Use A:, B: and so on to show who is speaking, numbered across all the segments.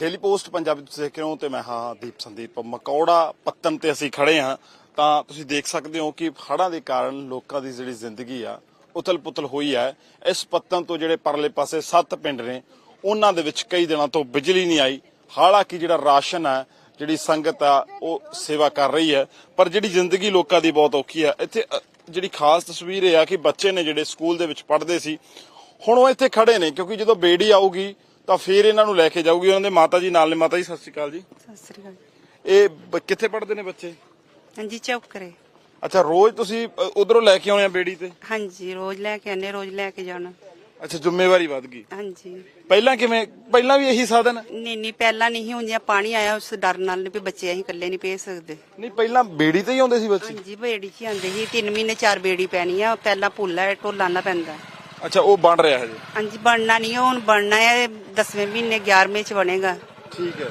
A: Daily post Punjabi ਤੁਸੀਂ ਦੇਖ ਰਹੇ ਹੋ ਤੇ ਮੈਂ ਹਾਂ ਦੀਪ ਸੰਦੀਪ ਮਕੌੜਾ ਪੱਤਨ ਤੇ ਅਸੀਂ ਖੜੇ ਹਾਂ। ਤਾਂ ਤੁਸੀਂ ਦੇਖ ਸਕਦੇ ਹੋ ਕਿ ਹੜ੍ਹਾਂ ਦੇ ਕਾਰਨ ਲੋਕਾਂ ਦੀ ਜਿਹੜੀ ਜ਼ਿੰਦਗੀ ਆ ਉਤਲ-ਪੁਤਲ ਹੋਈ ਹੈ। ਇਸ ਪੱਤਨ ਤੋਂ ਜਿਹੜੇ ਪਰਲੇ ਪਾਸੇ ਸੱਤ ਪਿੰਡ ਨੇ, ਉਹਨਾਂ ਦੇ ਵਿੱਚ ਕਈ ਦਿਨਾਂ ਤੋਂ ਬਿਜਲੀ ਨਹੀਂ ਆਈ। ਹਾਲਾਂਕਿ ਜਿਹੜਾ ਰਾਸ਼ਨ ਹੈ ਜਿਹੜੀ ਸੰਗਤ ਆ, ਉਹ ਸੇਵਾ ਕਰ ਰਹੀ ਹੈ। ਪਰ ਜਿਹੜੀ ਜ਼ਿੰਦਗੀ ਲੋਕਾਂ ਦੀ ਬਹੁਤ ਔਖੀ ਹੈ ਇੱਥੇ ਜਿਹੜੀ ਖਾਸ ਤਸਵੀਰ ਇਹ ਆ ਕਿ ਬੱਚੇ ਨੇ ਜਿਹੜੇ ਸਕੂਲ ਦੇ ਵਿੱਚ ਪੜ੍ਹਦੇ ਸੀ, ਹੁਣ ਉਹ ਇੱਥੇ ਖੜੇ ਨੇ। ਕਿਉਂਕਿ ਜਦੋਂ ਬੇੜੀ ਆਊਗੀ ਤਾਂ ਫਿਰ ਇਹਨਾਂ ਨੂੰ ਲੈ ਕੇ ਜਾਊਗੀ ਉਹਨਾਂ ਦੇ ਮਾਤਾ ਜੀ ਨਾਲ ਨੇ ਮਾਤਾ ਜੀ ਸਤਿ ਸ਼੍ਰੀ ਅਕਾਲ ਜੀ।
B: ਸਤਿ ਸ੍ਰੀ ਅਕਾਲ
A: ਇਹ ਬ- ਕਿੱਥੇ ਪੜ੍ਹਦੇ ਨੇ ਬੱਚੇ?
B: ਹਾਂਜੀ ਚੌਕ ਕਰੇ
A: ਅੱਛਾ ਰੋਜ਼ ਤੁਸੀਂ ਉਧਰੋਂ ਲੈ ਕੇ ਆਉਣੇ ਆ ਬੇੜੀ ਤੇ?
B: ਹਾਂਜੀ ਰੋਜ਼ ਲੈ ਕੇ ਆਨੇ ਰੋਜ਼ ਲੈ ਕੇ ਜਾਣਾ।
A: ਅੱਛਾ ਜ਼ਿੰਮੇਵਾਰੀ ਵੱਧ ਗਈ।
B: ਹਾਂਜੀ।
A: ਪਹਿਲਾਂ ਕਿਵੇਂ ਪਹਿਲਾਂ ਵੀ ਇਹੀ ਸਾਧਨ?
B: ਨਹੀਂ ਨਹੀਂ ਪਹਿਲਾਂ ਨਹੀਂ ਹੁੰਦੀਆਂ ਪਾਣੀ ਆਇਆ ਉਸ ਡਰ ਨਾਲ ਵੀ ਬੱਚੇ ਅਸੀਂ ਇਕੱਲੇ ਨਹੀਂ ਭੇਜ ਸਕਦੇ।
A: ਨਹੀਂ ਪਹਿਲਾਂ ਬੇੜੀ ਤੇ ਹੀ ਆਉਂਦੇ ਸੀ ਬੱਚੇ?
B: ਹਾਂਜੀ ਬੇੜੀ 'ਚ ਹੀ ਆਉਂਦੇ ਸੀ 3 ਮਹੀਨੇ ਚਾਰ ਬੇੜੀ ਪੈਣੀ ਆ ਪਹਿਲਾਂ ਪੁੱਲਾ ਢੋਲਾ ਨਾ ਪੈਂਦਾ।
A: ਅੱਛਾ ਉਹ ਬਣ ਰਿਹਾ ਹਜੇ?
B: ਹਾਂਜੀ ਬਣਨਾ ਨਹੀਂ ਹੁਣ ਬਣਨਾ ਹੈ 10ਵੇਂ ਮਹੀਨੇ 11ਵੇਂ ਚ ਬਣੇਗਾ।
A: ਠੀਕ ਹੈ।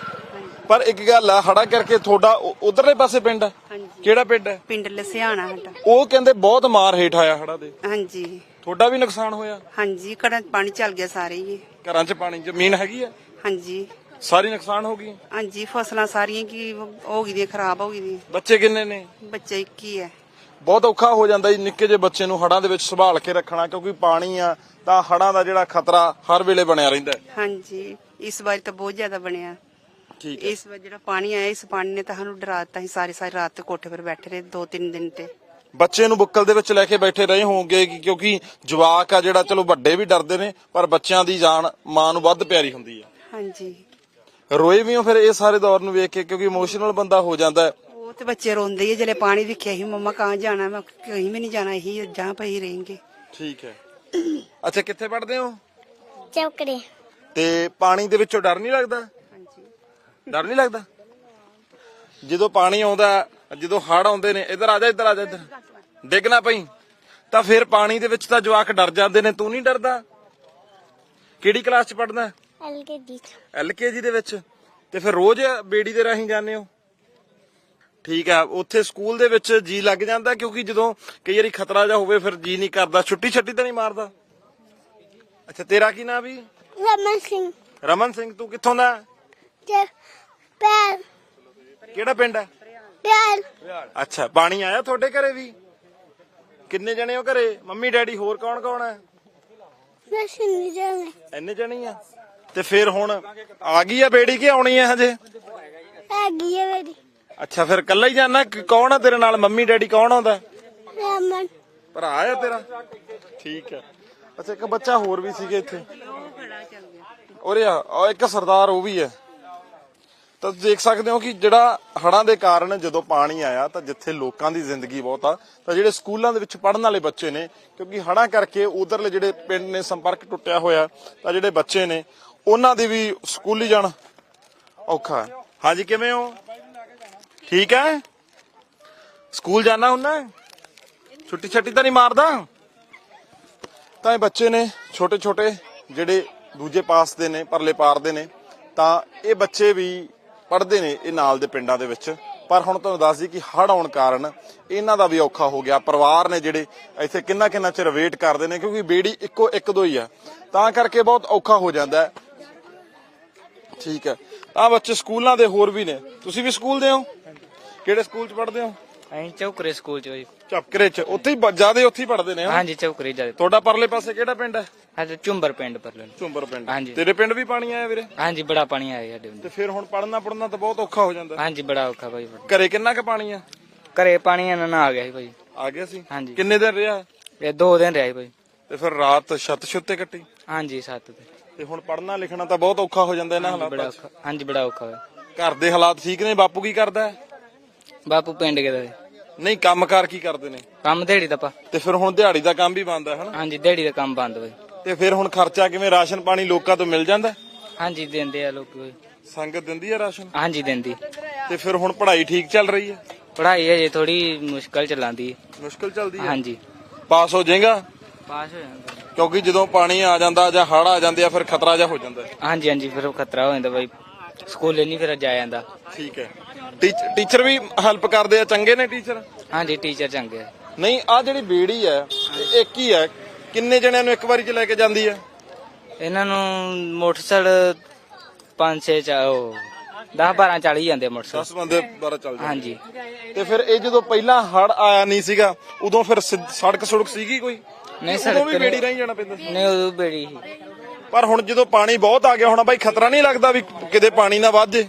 A: ਪਰ ਇੱਕ ਗੱਲ ਆ ਹੜਾ ਕਰਕੇ ਤੁਹਾਡਾ ਉਧਰਲੇ ਪਾਸੇ ਪਿੰਡ ਹੈ?
B: ਹਾਂਜੀ।
A: ਕਿਹੜਾ ਪਿੰਡ ਹੈ?
B: ਪਿੰਡ ਲਸਿਆਣਾ ਸਾਡਾ।
A: ਉਹ ਕਹਿੰਦੇ ਬਹੁਤ ਮਾਰ ਹੇਠ ਆਇਆ ਹੜਾ ਦੇ।
B: ਹਾਂਜੀ।
A: ਤੁਹਾਡਾ ਵੀ ਨੁਕਸਾਨ ਹੋਇਆ?
B: ਹਾਂਜੀ ਕੜਾ ਪਾਣੀ ਚੱਲ ਗਿਆ ਸਾਰੇ ਹੀ।
A: ਘਰਾਂ 'ਚ ਪਾਣੀ ਜ਼ਮੀਨ ਹੈਗੀ ਆ
B: ਹਾਂਜੀ।
A: ਸਾਰੀ ਨੁਕਸਾਨ ਹੋ ਗਈ?
B: ਹਾਂਜੀ ਫਸਲਾਂ ਸਾਰੀਆਂ ਕੀ ਹੋ ਗਈ ਦੀਆਂ ਖਰਾਬ ਹੋ ਗਈ ਦੀਆਂ
A: ਬੱਚੇ ਕਿੰਨੇ ਨੇ?
B: ਬੱਚੇ ਇੱਕ ਹੀ ਹੈ।
A: ਬਹੁਤ ਔਖਾ ਹੋ ਜਾਂਦਾ ਜੀ ਨਿੱਕੇ ਜਿਹੇ ਬੱਚੇ ਨੂੰ ਹੜਾਂ ਦੇ ਵਿੱਚ ਸੰਭਾਲ ਕੇ ਰੱਖਣਾ ਕਿਉਂਕਿ ਪਾਣੀ ਆ ਤਾਂ ਹੜਾਂ ਦਾ ਜਿਹੜਾ ਖਤਰਾ ਹਰ ਵੇਲੇ ਬਣਿਆ ਰਹਿੰਦਾ ਹੈ।
B: ਹਾਂਜੀ ਇਸ ਵਾਰ ਤਾਂ ਬਹੁਤ ਜ਼ਿਆਦਾ ਬਣਿਆ।
A: ਠੀਕ ਹੈ।
B: ਇਸ ਵਾਰ ਜਿਹੜਾ ਪਾਣੀ ਆਇਆ ਇਸ ਪਾਣੀ ਨੇ ਤਾਂ ਸਾਨੂੰ ਡਰਾ ਦਿੱਤਾ ਸੀ ਸਾਰੀ ਸਾਰੀ ਰਾਤ ਤੇ ਕੋਠੇ 'ਤੇ ਬੈਠੇ ਰਹੇ ਦੋ ਤਿੰਨ ਦਿਨ ਤੇ।
A: ਬੱਚੇ ਨੂੰ ਬੁੱਕਲ ਦੇ ਵਿੱਚ ਲੈ ਕੇ ਬੈਠੇ ਰਹੇ ਹੋਵੋਗੇ ਕਿ- ਕਿਉਂਕਿ ਜਵਾਕ ਆ ਜਿਹੜਾ ਚਲੋ ਵੱਡੇ ਵੀ ਡਰਦੇ ਨੇ ਪਰ ਬੱਚਿਆਂ ਦੀ ਜਾਨ ਮਾਂ ਨੂੰ ਵੱਧ ਪਿਆਰੀ ਹੁੰਦੀ ਹੈ।
B: ਹਾਂਜੀ।
A: ਰੋਏ ਵੀ ਹੋ ਫਿਰ ਇਹ ਸਾਰੇ ਦੌਰ ਨੂੰ ਵੇਖ ਕੇ ਕਿਉਂਕਿ ਇਮੋਸ਼ਨਲ ਬੰਦਾ ਹੋ ਜਾਂਦਾ ਹੈ।
B: ਉਹ ਤੇ ਬੱਚੇ ਰੋਂਦੇ ਆ ਜਿਹੜੇ ਪਾਣੀ ਵਿਖਿਆ ਹੀ ਮੰਮਾ ਕਾਂ ਜਾਣਾ ਮੈਂ ਕਹੀਂ ਵੀ ਨਹੀਂ ਜਾਣਾ ਇਹੀ ਜਾਂ ਪਈ ਰਹਿਣਗੇ।
A: ਠੀਕ ਹੈ। ਅੱਛਾ ਕਿੱਥੇ ਪੜਦੇ ਹੋ?
C: ਚੌਕੜੇ।
A: ਤੇ ਪਾਣੀ ਦੇ ਵਿੱਚੋਂ ਡਰ ਨਹੀਂ ਲੱਗਦਾ?
B: ਹਾਂਜੀ।
A: ਡਰ ਨਹੀਂ ਲੱਗਦਾ? ਜਦੋਂ ਪਾਣੀ ਆਉਂਦਾ ਜਦੋਂ ਹੜ ਆਉਂਦੇ ਨੇ ਇੱਧਰ ਆ ਜਾ ਇੱਧਰ ਆ ਜਾ ਇੱਧਰ। ਡਿੱਗਣਾ ਪਈ। ਤਾਂ ਫਿਰ ਪਾਣੀ ਦੇ ਵਿੱਚ ਤਾਂ ਜਵਾਕ ਡਰ ਜਾਂਦੇ ਨੇ ਤੂੰ ਨਹੀਂ ਡਰਦਾ? ਕਿਹੜੀ ਕਲਾਸ ਚ ਪੜਦਾ
C: ਐਲਕੇਜੀ
A: ਐਲਕੇਜੀ ਦੇ ਵਿੱਚ। ਤੇ ਫਿਰ ਰੋਜ਼ ਬੇੜੀ ਦੇ ਰਾਹੀਂ ਜਾਂਦੇ ਹੋ? ਠੀਕ ਆ ਉੱਥੇ ਸਕੂਲ ਦੇ ਵਿੱਚ ਜੀ ਲੱਗ ਜਾਂਦਾ ਕਿਉਂਕਿ ਜਦੋਂ ਕਈ ਵਾਰੀ ਖਤਰਾ ਜਾ ਹੋਵੇ ਫਿਰ ਜੀ ਨਹੀਂ ਕਰਦਾ। ਛੁੱਟੀ ਛੱਟੀ ਤਾਂ ਨਹੀਂ ਮਾਰਦਾ? ਅੱਛਾ ਤੇਰਾ ਕੀ ਨਾਮ ਵੀ?
C: ਰਮਨ ਸਿੰਘ।
A: ਰਮਨ ਸਿੰਘ ਤੂੰ ਕਿੱਥੋਂ ਦਾ?
C: ਪੈਰ
A: ਕਿਹੜਾ ਪਿੰਡ ਹੈ
C: ਪਿਆਰ।
A: ਅੱਛਾ ਪਾਣੀ ਆਇਆ ਤੁਹਾਡੇ ਘਰੇ ਵੀ? ਕਿੰਨੇ ਜਣੇ ਹੋ ਘਰੇ? ਮੰਮੀ ਡੈਡੀ ਹੋਰ ਕੌਣ ਕੌਣ ਹੈ
C: ਰਸ਼ਨ ਨਹੀਂ ਜਾਣੇ।
A: ਇੰਨੇ ਜਣੇ ਆ? ਤੇ ਫਿਰ ਹੁਣ ਆ ਗਈ ਆ ਬੇੜੀ ਕਿ ਆਉਣੀ ਆ ਹਜੇ?
C: ਹੈਗੀ ਹੈ ਮੇਰੀ
A: ਅੱਛਾ ਫਿਰ ਕੱਲਾ ਹੀ ਜਾਣਾ? ਕੌਣ ਆ ਤੇਰੇ ਨਾਲ? ਮੰਮੀ ਡੈਡੀ ਕੌਣ ਆਉਂਦਾ?
C: ਰਮਨ।
A: ਭਰਾ ਆ ਤੇਰਾ? ਠੀਕ ਹੈ। ਅੱਛਾ ਇੱਕ ਬੱਚਾ ਹੋਰ ਵੀ ਸੀਗੇ ਇੱਥੇ। ਆ ਉਹ ਇੱਕ ਸਰਦਾਰ ਉਹ ਵੀ ਹੈ। ਤਾਂ ਦੇਖ ਸਕਦੇ ਹੋ ਕਿ ਜਿਹੜਾ ਹੜਾਂ ਦੇ ਕਾਰਨ ਜਦੋਂ ਪਾਣੀ ਆਇਆ ਤਾਂ ਜਿੱਥੇ ਲੋਕਾਂ ਦੀ ਜ਼ਿੰਦਗੀ ਬਹੁਤ ਆ ਤਾਂ ਜਿਹੜੇ ਸਕੂਲਾਂ ਦੇ ਵਿੱਚ ਪੜ੍ਹਨ ਵਾਲੇ ਬੱਚੇ ਨੇ ਕਿਉਂਕਿ ਹੜਾਂ ਕਰਕੇ ਉਧਰਲੇ ਜਿਹੜੇ ਪਿੰਡ ਨੇ ਸੰਪਰਕ ਟੁੱਟਿਆ ਹੋਇਆ ਤਾਂ ਜਿਹੜੇ ਬੱਚੇ ਨੇ ਉਹਨਾਂ ਦੀ ਵੀ ਸਕੂਲੀ ਜਾਣਾ ਔਖਾ ਹੈ। ਹਾਂਜੀ ਕਿਵੇਂ ਹੋ? ਠੀਕ ਹੈ? ਸਕੂਲ ਜਾਣਾ ਹੁੰਦਾ ਛੁੱਟੀ ਛੱਟੀ ਤਾਂ ਨਹੀਂ ਮਾਰਦਾ? ਤਾਂ ਇਹ ਬੱਚੇ ਨੇ, ਛੋਟੇ ਛੋਟੇ ਜਿਹੜੇ ਦੂਜੇ ਪਾਸ ਦੇ ਨੇ, ਪਰਲੇ ਪਾਰ ਦੇ ਨੇ, ਤਾਂ ਇਹ ਬੱਚੇ ਵੀ ਪੜ੍ਹਦੇ ਨੇ ਇਹ ਨਾਲ ਦੇ ਪਿੰਡਾਂ ਦੇ ਵਿੱਚ। ਪਰ ਹੁਣ ਤੁਹਾਨੂੰ ਦੱਸ ਦਈ ਕਿ ਹੜ੍ਹ ਆਉਣ ਕਾਰਨ ਇਹਨਾਂ ਦਾ ਵੀ ਔਖਾ ਹੋ ਗਿਆ। ਪਰਿਵਾਰ ਨੇ ਜਿਹੜੇ ਇੱਥੇ ਕਿੰਨਾ ਕਿੰਨਾ ਚਿਰ ਵੇਟ ਕਰਦੇ ਨੇ, ਕਿਉਂਕਿ ਬੇੜੀ ਇੱਕੋ ਇੱਕ ਦੋ ਹੀ ਆ। ਤਾਂ ਕਰਕੇ ਬਹੁਤ ਔਖਾ ਹੋ ਜਾਂਦਾ ਹੈ। ਠੀਕ ਹੈ। ਤਾਂ ਬੱਚੇ ਸਕੂਲਾਂ ਦੇ ਹੋਰ ਵੀ ਨੇ। ਤੁਸੀਂ ਵੀ ਸਕੂਲ ਦੇ ਹੋ? ਕਿਹੜੇ ਸਕੂਲ 'ਚ ਪੜ੍ਹਦੇ ਹੋ?
D: ਅਸੀਂ ਚੌਕਰੇ ਸਕੂਲ ਚ ਹੋਈ
A: ਝਪਕਰੇ 'ਚ। ਉੱਥੇ ਹੀ ਜ਼ਿਆਦਾ ਉੱਥੇ ਹੀ ਪੜ੍ਹਦੇ ਨੇ ਹਨਾ?
D: ਹਾਂਜੀ ਚੌਕਰੇ ਜਾ
A: ਤੁਹਾਡਾ ਪਰਲੇ ਪਾਸੇ ਕਿਹੜਾ ਪਿੰਡ ਹੈ?
D: ਹਾਂਜੀ ਝੁੰਬਰ ਪਿੰਡ ਪਰ ਲੈਣ
A: ਝੁੰਬਰ ਪਿੰਡ।
D: ਹਾਂਜੀ।
A: ਤੇਰੇ ਪਿੰਡ ਵੀ ਪਾਣੀ ਆਇਆ ਵੀਰੇ?
D: ਹਾਂਜੀ ਬੜਾ ਪਾਣੀ ਆਇਆ ਸਾਡੇ
A: ਤੇ ਫਿਰ ਹੁਣ ਪੜਨਾ ਪੜਨਾ ਤਾਂ ਬਹੁਤ ਔਖਾ ਹੋ ਜਾਂਦਾ।
D: ਹਾਂਜੀ ਬੜਾ ਔਖਾ ਭਾਈ।
A: ਘਰੇ ਕਿੰਨਾ ਕੁ ਪਾਣੀ ਆ?
D: ਘਰੇ ਪਾਣੀ ਇਹਨਾਂ ਨਾਲ ਆ ਗਿਆ ਸੀ ਭਾਈ
A: ਆ ਗਿਆ ਸੀ?
D: ਹਾਂਜੀ।
A: ਕਿੰਨੇ ਦਿਨ ਰਿਹਾ?
D: ਇਹ ਦੋ ਦਿਨ ਰਿਹਾ ਸੀ ਭਾਈ
A: ਤੇ ਫਿਰ ਰਾਤ ਛੱਤ ਛੁੱਤੇ ਕੱਟੀ?
D: ਹਾਂਜੀ ਸੱਤ ਤੇ।
A: ਤੇ ਹੁਣ ਪੜਨਾ ਲਿਖਣਾ ਤਾਂ ਬਹੁਤ ਔਖਾ ਹੋ ਜਾਂਦਾ ਇਹਨਾਂ
D: ਬੜਾ
A: ਹਾਲਾਤਾਂ 'ਚ।
D: ਔਖਾ ਹਾਂਜੀ ਬੜਾ ਔਖਾ ਹੋਇਆ।
A: ਘਰ ਦੇ ਹਾਲਾਤ ਠੀਕ ਨੇ? ਬਾਪੂ ਕੀ ਕਰਦਾ ਹੈ?
D: ਬਾਪੂ ਪਿੰਡ ਗਿਆ ਸੀ।
A: ਨਹੀਂ ਕੰਮਕਾਰ ਕੀ ਕਰਦੇ ਨੇ?
D: ਕੰਮ ਦਿਹਾੜੀ ਦਾ ਪਾ।
A: ਤੇ ਫਿਰ ਹੁਣ ਦਿਹਾੜੀ ਦਾ ਕੰਮ ਵੀ ਬੰਦ ਹੈ ਹਨਾ?
D: ਹਾਂਜੀ ਦਿਹਾੜੀ ਦਾ ਕੰਮ ਬੰਦ ਭਾਈ
A: ਤੇ ਫਿਰ ਹੁਣ ਖਰਚਾ ਕਿਵੇਂ? ਰਾਸ਼ਨ ਪਾਣੀ ਲੋਕਾਂ ਤੋਂ ਮਿਲ ਜਾਂਦਾ?
D: ਹਾਂਜੀ ਦਿੰਦੇ ਆ ਲੋਕ
A: ਸੰਗਤ ਦਿੰਦੀ ਹੈ ਰਾਸ਼ਨ?
D: ਹਾਂਜੀ ਦਿੰਦੀ।
A: ਤੇ ਫਿਰ ਹੁਣ ਪੜ੍ਹਾਈ ਠੀਕ ਚੱਲ ਰਹੀ ਹੈ
D: ਪੜ੍ਹਾਈ ਹਜੇ ਥੋੜੀ ਮੁਸ਼ਕਲ ਚੱਲਾਂਦੀ ਹੈ।
A: ਮੁਸ਼ਕਲ ਚੱਲਦੀ ਹੈ
D: ਹਾਂਜੀ।
A: ਪਾਸ ਹੋ ਜਾਏਗਾ?
D: ਪਾਸ ਹੋ ਜਾਂਦਾ।
A: ਕਿਉਂਕਿ ਜਦੋਂ ਪਾਣੀ ਆ ਜਾਂਦਾ ਜਾਂ ਹੜ੍ਹ ਆ ਜਾਂਦੇ ਆ ਫਿਰ ਖਤਰਾ ਜਿਹਾ ਹੋ ਜਾਂਦਾ।
D: ਹਾਂਜੀ ਹਾਂਜੀ ਫਿਰ ਖਤਰਾ ਹੋ ਜਾਂਦਾ ਭਾਈ ਸਕੂਲੇ ਨਹੀਂ ਫਿਰ ਜਾਇਆ ਜਾਂਦਾ।
A: ਠੀਕ ਹੈ। ਟੀਚਰ ਵੀ ਹੈਲਪ ਕਰਦੇ ਆ ਚੰਗੇ ਨੇ ਟੀਚਰ
D: ਹਾਂਜੀ ਟੀਚਰ ਚੰਗੇ ਆ।
A: ਨਹੀਂ ਆ ਜਿਹੜੀ ਬੇੜੀ ਹੈ ਇਹ ਇੱਕ ਹੀ ਹੈ। ਕਿੰਨੇ ਜਣਿਆਂ ਨੂੰ ਇੱਕ ਵਾਰੀ ਚ ਲੈ ਕੇ ਜਾਂਦੀ ਹੈ?
D: ਇਹਨਾਂ ਨੂੰ ਮੋਟਰਸਾਈਕਲ ਪੰਜ ਛੇ ਚਾ ਉਹ 10 12 40 ਜਾਂਦੇ ਮੋਟਰਸਾਈਕਲ।
A: 10 ਬੰਦੇ ਬਾਰਾ ਚੱਲ ਜਾਂਦੇ
D: ਹਾਂਜੀ।
A: ਤੇ ਫਿਰ ਇਹ ਜਦੋਂ ਪਹਿਲਾਂ ਹੜ ਆਇਆ ਨਹੀਂ ਸੀਗਾ ਉਦੋਂ ਫਿਰ ਸਿੱਧ- ਸੜਕ ਸੜਕ ਸੀਗੀ ਕੋਈ?
D: ਨਹੀਂ
A: ਉਦੋਂ
D: ਸੜਕ
A: ਵੀ
D: ਤੇ
A: ਬੇੜੀ ਰਾਹੀਂ ਜਾਣਾ ਪੈਂਦਾ ਸੀ।
D: ਨਹੀਂ ਉਦੋਂ ਬੇੜੀ ਸੀ।
A: ਪਰ ਹੁਣ ਜਦੋਂ ਪਾਣੀ ਬਹੁਤ ਆ ਗਿਆ ਹੁਣ ਬਾਈ ਖਤਰਾ ਨਹੀਂ ਲੱਗਦਾ ਵੀ ਕਿਤੇ ਪਾਣੀ ਨਾ ਵੱਧ ਜੇ।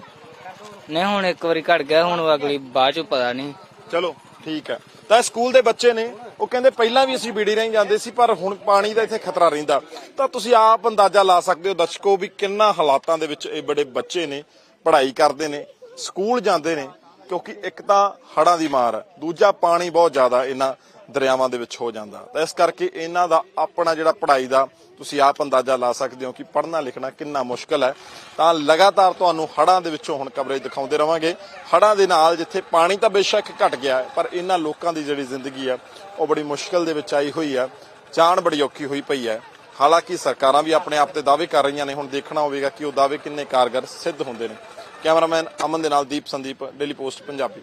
D: ਨਹੀਂ, ਹੁਣ ਇੱਕ ਵਾਰੀ ਘਟ ਗਿਆ, ਹੁਣ ਅਗਲੀ ਬਾਅਦ ਚ ਪਤਾ ਨਹੀਂ।
A: ਚਲੋ, ਠੀਕ ਹੈ। ਤਾਂ ਸਕੂਲ ਦੇ ਬੱਚੇ ਨੇ, ਉਹ ਕਹਿੰਦੇ ਪਹਿਲਾਂ ਵੀ ਅਸੀਂ ਬੀੜੀ ਰਾਹੀਂ ਜਾਂਦੇ ਸੀ, ਪਰ ਹੁਣ ਪਾਣੀ ਦਾ ਇੱਥੇ ਖਤਰਾ ਰਹਿੰਦਾ। ਤਾਂ ਤੁਸੀਂ ਆਪ ਅੰਦਾਜ਼ਾ ਲਾ ਸਕਦੇ ਹੋ, ਦਰਸ਼ਕੋ, ਵੀ ਕਿੰਨਾ ਹਾਲਾਤਾਂ ਦੇ ਵਿੱਚ ਇਹ ਬੜੇ ਬੱਚੇ ਨੇ, ਪੜ੍ਹਾਈ ਕਰਦੇ ਨੇ, ਸਕੂਲ ਜਾਂਦੇ ਨੇ, ਕਿਉਂਕਿ ਇੱਕ ਤਾਂ ਹੜਾਂ ਦੀ ਮਾਰ ਹੈ ਦੂਜਾ ਪਾਣੀ ਬਹੁਤ ਜ਼ਿਆਦਾ ਇਹਨਾਂ ਦਰਿਆਵਾਂ ਦੇ ਵਿੱਚ ਹੋ ਜਾਂਦਾ। ਤਾਂ ਇਸ ਕਰਕੇ ਇਹਨਾਂ ਦਾ ਆਪਣਾ ਜਿਹੜਾ ਪੜ੍ਹਾਈ ਦਾ ਤੁਸੀਂ ਆਪ ਅੰਦਾਜ਼ਾ ਲਾ ਸਕਦੇ ਹੋ ਕਿ ਪੜ੍ਹਨਾ ਲਿਖਣਾ ਕਿੰਨਾ ਮੁਸ਼ਕਲ ਹੈ। ਤਾਂ ਲਗਾਤਾਰ ਤੁਹਾਨੂੰ ਹੜਾਂ ਦੇ ਵਿੱਚੋਂ ਹੁਣ ਕਵਰੇਜ ਦਿਖਾਉਂਦੇ ਰਵਾਂਗੇ। ਹੜਾਂ ਦੇ ਨਾਲ ਜਿੱਥੇ ਪਾਣੀ ਤਾਂ ਬੇਸ਼ੱਕ ਘਟ ਗਿਆ ਹੈ, ਪਰ ਇਹਨਾਂ ਲੋਕਾਂ ਦੀ ਜਿਹੜੀ ਜ਼ਿੰਦਗੀ ਹੈ, ਉਹ ਬੜੀ ਮੁਸ਼ਕਲ ਦੇ ਵਿੱਚ ਆਈ ਹੋਈ ਹੈ। ਜਾਨ ਬੜੀ ਔਖੀ ਹੋਈ ਪਈ ਹੈ। ਹਾਲਾਂਕਿ ਸਰਕਾਰਾਂ ਵੀ ਆਪਣੇ ਆਪ ਤੇ ਦਾਅਵੇ ਕਰ ਰਹੀਆਂ ਨੇ, ਹੁਣ ਦੇਖਣਾ ਹੋਵੇਗਾ ਕਿ ਉਹ ਦਾਅਵੇ ਕਿੰਨੇ ਕਾਰਗਰ ਸਿੱਧ ਹੁੰਦੇ ਨੇ। ਕੈਮਰਾਮੈਨ ਅਮਨ ਦੇ ਨਾਲ ਦੀਪ ਸੰਦੀਪ, ਡੇਲੀ ਪੋਸਟ ਪੰਜਾਬੀ।